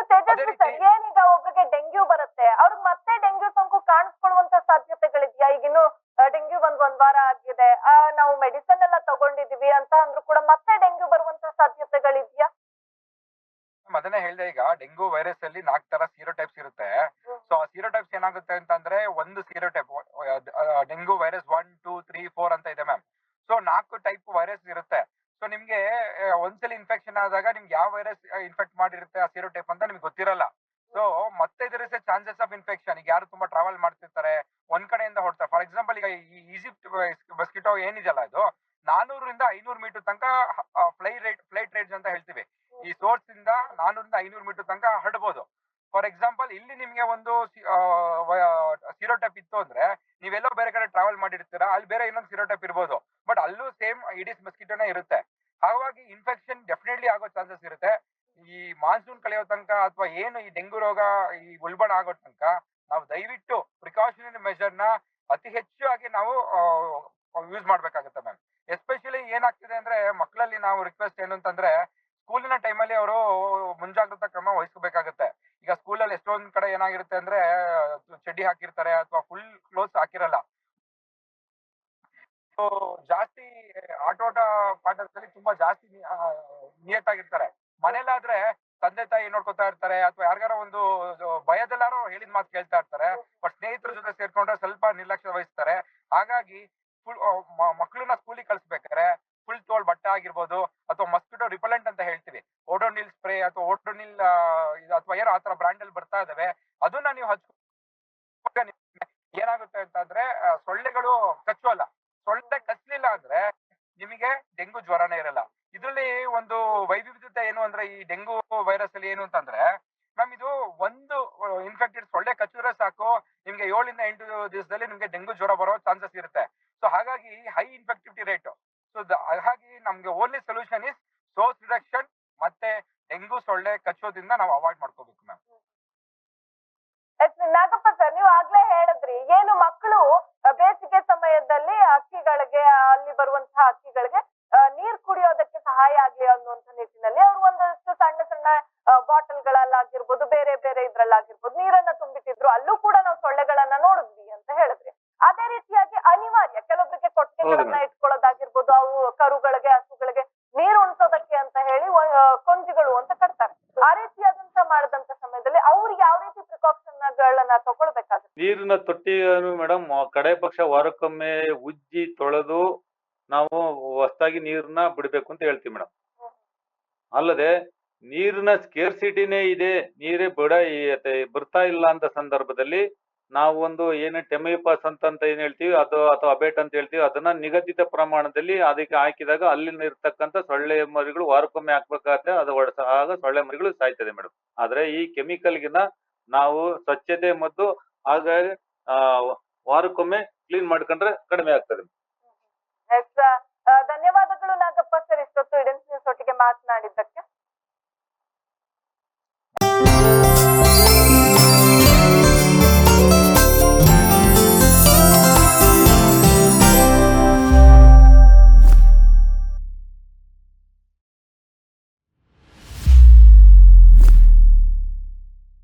ಇನ್ನು ತೇಜಸ್ವಿ ಸರ್ ಏನೀಗ ಒಬ್ರಿಗೆ ಡೆಂಗ್ಯೂ ಬರುತ್ತೆ ಅವ್ರಿಗೆ ಮತ್ತೆ ಡೆಂಗ್ಯೂ ಸೋಂಕು ಕಾಣಿಸ್ಕೊಳ್ಳುವಂತ ಸಾಧ್ಯತೆಗಳಿದ್ಯಾ? ಈಗಿನ್ನು ಡೆಂಗ್ಯೂ ಬಂದ್ ಒಂದ್ ವಾರ ಆಗಿದೆ ಆ, ನಾವು ಮೆಡಿಸನ್ ಎಲ್ಲ ತಗೊಂಡಿದೀವಿ ಅಂತ ಅಂದ್ರೂ ಕೂಡ ಮತ್ತೆ ಡೆಂಗ್ಯೂ ಬರುವಂತ ಸಾಧ್ಯತೆಗಳಿದ್ಯಾ? ಅದನ್ನೇ ಹೇಳ್ದೆ ಈಗ ಡೆಂಗ್ಯೂ ವೈರಸ್ ಅಲ್ಲಿ ನಾಲ್ಕು ತರ ಸೀರೋ ಟೈಪ್ಸ್ ಇರುತ್ತೆ ಸೊ ಆ ಸೀರೋ ಟೈಪ್ಸ್ ಏನಾಗುತ್ತೆ ಅಂತಂದ್ರೆ ಒಂದು sero type dengue virus one two three four ಅಂತ ಇದೆ ಮ್ಯಾಮ್. ಸೊ ನಾಲ್ಕು ಟೈಪ್ ವೈರಸ್ ಇರುತ್ತೆ. ನಿಮ್ಗೆ ಒಂದ್ಸಲ ಇನ್ಫೆಕ್ಷನ್ ಆದಾಗ ನಿಮ್ಗೆ ಯಾವ ವೈರಸ್ ಇನ್ಫೆಕ್ಟ್ ಮಾಡಿರುತ್ತೆ, ಆ ಸೀರೋ ಟೈಪ್ ಅಂತ ನಿಮ್ಗೆ ಗೊತ್ತಿರಲ್ಲ. ಸೊ ಮತ್ತೆ ಇದರ ಚಾನ್ಸಸ್ ಆಫ್ ಇನ್ಫೆಕ್ಷನ್ ಈಗ ಯಾರು ತುಂಬಾ ಟ್ರಾವೆಲ್ ಮಾಡ್ತಿರ್ತಾರೆ, ಒಂದ್ ಕಡೆಯಿಂದ ಹೊಡ್ತಾರೆ. ಫಾರ್ ಎಕ್ಸಾಂಪಲ್ ಈಗ ಈ ಈಜಿಪ್ಟ್ ಮಸ್ಕಿಟೋ ಏನಿದೆಯಲ್ಲ ಇದು ನಾನೂರರಿಂದ ಐನೂರು ಮೀಟರ್ ತನಕ ಫ್ಲೈ ರೇಟ್ ಫ್ಲೈಟ್ ರೇಟ್ ಅಂತ ಹೇಳ್ತೀವಿ. ಈ ಸೋರ್ಸ್ ಇಂದ ನಾನೂರಿಂದ ಐನೂರು ಮೀಟರ್ ತನಕ ಹರಡ್ಬೋದು. ಫಾರ್ ಎಕ್ಸಾಂಪಲ್ ಇಲ್ಲಿ ನಿಮ್ಗೆ ಒಂದು ಸಿರೋಟೈಪ್ ಇತ್ತು ಅಂದ್ರೆ, ನೀವೆಲ್ಲೋ ಬೇರೆ ಕಡೆ ಟ್ರಾವೆಲ್ ಮಾಡಿರ್ತೀರಾ, ಅಲ್ಲಿ ಬೇರೆ ಇನ್ನೊಂದು ಸಿರೋಟೈಪ್ ಇರ್ಬೋದು. ಬಟ್ ಅಲ್ಲೂ ಸೇಮ್ ಇಡೀಸ್ ಮಸ್ಕಿಟೋನೇ ಇರುತ್ತೆ. ಹಾಗಾಗಿ ಇನ್ಫೆಕ್ಷನ್ ಡೆಫಿನೆಟ್ಲಿ ಆಗೋ ಚಾನ್ಸಸ್ ಇರುತ್ತೆ. ಈ ಮಾನ್ಸೂನ್ ಕಳೆಯೋ ತನಕ ಅಥವಾ ಏನು ಈ ಡೆಂಗು ರೋಗ ಈ ಉಲ್ಬಣ ಆಗೋ ತನಕ ನಾವು ದಯವಿಟ್ಟು ಪ್ರಿಕಾಷನರಿ ಮೆಷರ್ನ ಅತಿ ಹೆಚ್ಚಾಗಿ ನಾವು ಯೂಸ್ ಮಾಡ್ಬೇಕಾಗುತ್ತೆ ಮ್ಯಾಮ್ ಎಸ್ಪೆಷಲಿ ಏನಾಗ್ತಿದೆ ಅಂದ್ರೆ ಮಕ್ಕಳಲ್ಲಿ ನಾವು ರಿಕ್ವೆಸ್ಟ್ ಏನು ಅಂತಂದ್ರೆ ಸ್ಕೂಲಿನ ಟೈಮಲ್ಲಿ ಅವರು ಮುಂಜಾಗ್ರತಾ ಕ್ರಮ ವಹಿಸಬೇಕಾಗುತ್ತೆ ಈಗ ಸ್ಕೂಲಲ್ಲಿ ಎಷ್ಟೊಂದ್ ಕಡೆ ಏನಾಗಿರುತ್ತೆ ಅಂದ್ರೆ ಚಡ್ಡಿ ಹಾಕಿರ್ತಾರೆ ಅಥವಾ ಫುಲ್ ಕ್ಲೋಸ್ ಹಾಕಿರಲ್ಲ. ಜಾಸ್ತಿ ಆಟೋಟ ಪಾಠದಲ್ಲಿ ತುಂಬಾ ಜಾಸ್ತಿ ನಿಯತ್ತಾಗಿರ್ತಾರೆ. ಮನೇಲಾದ್ರೆ ತಂದೆ ತಾಯಿ ನೋಡ್ಕೊತಾ ಇರ್ತಾರೆ ಅಥವಾ ಯಾರಿಗಾರ ಒಂದು ಭಯದಲ್ಲಾರೋ ಹೇಳಿದ ಮಾತು ಕೇಳ್ತಾ ಇರ್ತಾರೆ. ಬಟ್ ಸ್ನೇಹಿತರ ಜೊತೆ ಸೇರ್ಕೊಂಡ್ರೆ ಸ್ವಲ್ಪ ನಿರ್ಲಕ್ಷ್ಯ ವಹಿಸ್ತಾರೆ. ಹಾಗಾಗಿ ಫುಲ್ ಮಕ್ಕಳನ್ನ ಸ್ಕೂಲಿಗೆ ಕಳಿಸ್ಬೇಕಾದ್ರೆ ಫುಲ್ ತೋಳ್ ಬಟ್ಟೆ ಆಗಿರ್ಬೋದು ಅಥವಾ ಮಸ್ಕಿಟೋ ರಿಪಲೆಂಟ್ ಅಂತ ಹೇಳ್ತೀವಿ. ಓಡೋನಿಲ್ ಸ್ಪ್ರೇ ಅಥವಾ ಓಡೋನಿಲ್ ಅಥವಾ ಏನೋ ಆತರ ಬ್ರ್ಯಾಂಡ್ ಅಲ್ಲಿ ಬರ್ತಾ ಇದಾವೆ ಅದನ್ನ ನೀವು ಹಚ್ಕೊ ಏನಾಗುತ್ತೆ ಅಂತಂದ್ರೆ ಆ, ಸೊಳ್ಳೆಗಳು ಕಚ್ಚುವಲ್ಲ ಸೊಳ್ಳೆ ಕಚ್ಚಲಿಲ್ಲ ಅಂದ್ರೆ ನಿಮಗೆ ಡೆಂಗು ಜ್ವರನೇ ಇರಲ್ಲ. ಇದ್ರಲ್ಲಿ ಒಂದು ವೈವಿಧ್ಯತೆ ಏನು ಅಂದ್ರೆ ಈ ಡೆಂಗು ವೈರಸ್ ಅಲ್ಲಿ ಏನು ಅಂತಂದ್ರೆ ಮ್ಯಾಮ್ ಇದು ಒಂದು ಇನ್ಫೆಕ್ಟೆಡ್ ಸೊಳ್ಳೆ ಕಚ್ಚಿದ್ರೆ ಸಾಕು, ನಿಮ್ಗೆ ಏಳಿಂದ ಎಂಟು ದಿವಸದಲ್ಲಿ ನಿಮ್ಗೆ ಡೆಂಗು ಜ್ವರ ಬರೋ ಚಾನ್ಸಸ್ ಇರುತ್ತೆ. ಸೊ ಹಾಗಾಗಿ ಹೈ ಇನ್ಫೆಕ್ಟಿವಿಟಿ ರೇಟ್ ಸೊ ಹಾಗಾಗಿ ನಮ್ಗೆ only solution is source reduction ಮತ್ತೆ ಡೆಂಗು ಸೊಳ್ಳೆ ಕಚ್ಚೋದ್ರಿಂದ ನಾವು ಅವಾಯ್ಡ್ ಮಾಡ್ಕೋಬೇಕು ಮ್ಯಾಮ್ ನಾಗಪ್ಪ ಸರ್ ನೀವು ಆಗ್ಲೇ ಹೇಳಿದ್ರಿ, ಏನು ಮಕ್ಕಳು ಬೇಸಿಗೆ ಸಮಯದಲ್ಲಿ ಅಕ್ಕಿಗಳಿಗೆ ಅಲ್ಲಿ ಬರುವಂತಹ ಅಕ್ಕಿಗಳಿಗೆ ಅಹ್, ನೀರ್ ಕುಡಿಯೋದಕ್ಕೆ ಸಹಾಯ ಆಗ್ಲಿ ಅನ್ನುವಂತ ನಿಟ್ಟಿನಲ್ಲಿ ಅವರು ಒಂದಷ್ಟು ಸಣ್ಣ ಸಣ್ಣ ಬಾಟಲ್ ಗಳಲ್ಲಾಗಿರ್ಬೋದು ಬೇರೆ ಬೇರೆ ಇದ್ರಲ್ಲಾಗಿರ್ಬೋದು ನೀರನ್ನ ತುಂಬಿಟ್ಟಿದ್ರು ಅಲ್ಲೂ ಕೂಡ ನಾವು ಸೊಳ್ಳೆಗಳನ್ನ ನೋಡಿದ್ವಿ ಅಂತ ಹೇಳಿದ್ರಿ ಅದೇ ರೀತಿಯಾಗಿ ಅನಿವಾರ್ಯ ಕೆಲವೊಬ್ಬರಿಗೆ ಕೊಟ್ಟಿಗೆಗಳನ್ನ. ಇಟ್ಕೊಳ್ಳೋದಾಗಿರ್ಬೋದು ಅವು ಕರುಗಳಿಗೆ ಹಸುಗಳಿಗೆ ನೀರು ಉಣಿಸೋದಕ್ಕೆ ಅಂತ ಹೇಳಿ ಕೊಂಜಿಗಳು ಅಂತ ಕಟ್ತಾರೆ ಆ ರೀತಿಯಾದಂತ ಮಾಡಿದಂತ ಸಮಯದಲ್ಲಿ ಅವ್ರು ಯಾವ ರೀತಿ ಪ್ರಿಕಾಕ್ಷನ್ ಗಳನ್ನ ತಗೊಳ್ಬೇಕಾಗುತ್ತೆ ನೀರಿನ ತೊಟ್ಟಿಯನ್ನು ಮೇಡಮ್ ಕಡೆ ಪಕ್ಷ ವಾರಕ್ಕೊಮ್ಮೆ ಉಜ್ಜಿ ತೊಳೆದು ನಾವು ಹೊಸದಾಗಿ ನೀರನ್ನ ಬಿಡಬೇಕು ಅಂತ ಹೇಳ್ತೀವಿ ಮೇಡಮ್. ಅಲ್ಲದೆ ನೀರಿನ ಸ್ಕೇರ್ಸಿಟಿನೇ ಇದೆ, ನೀರೇ ಬಿಡ ಬರ್ತಾ ಇಲ್ಲ ಅಂತ ಸಂದರ್ಭದಲ್ಲಿ ನಾವು ಒಂದು ಏನು ಟೆಮಿಪಾಸ್ ಅಂತ ಅಂತ ಏನ್ ಹೇಳ್ತೀವಿ, ಅದು ಅಥವಾ ಅಬೇಟ್ ಅಂತ ಹೇಳ್ತೀವಿ, ಅದನ್ನ ನಿಗದಿತ ಪ್ರಮಾಣದಲ್ಲಿ ಅದಕ್ಕೆ ಹಾಕಿದಾಗ ಅಲ್ಲಿ ಇರ್ತಕ್ಕಂಥ ಸೊಳ್ಳೆ ಮರಿಗಳು ವಾರಕ್ಕೊಮ್ಮೆ ಹಾಕ್ಬೇಕಾಗತ್ತೆ, ಅದು ಆಗ ಸೊಳ್ಳೆ ಮರಿಗಳು ಸಾಯ್ತದೆ ಮೇಡಮ್. ಆದ್ರೆ ಈ ಕೆಮಿಕಲ್ಗಿನ ನಾವು ಸ್ವಚ್ಛತೆ ಮತ್ತು ಹಾಗಾಗಿ ವಾರಕ್ಕೊಮ್ಮೆ ಕ್ಲೀನ್ ಮಾಡ್ಕೊಂಡ್ರೆ ಕಡಿಮೆ ಆಗ್ತದೆ. ಧನ್ಯವಾದಗಳು ನಾಗಪ್ಪ ಸರ್ ಇಷ್ಟೊತ್ತು ಮಾತನಾಡಿದ್ದಕ್ಕೆ.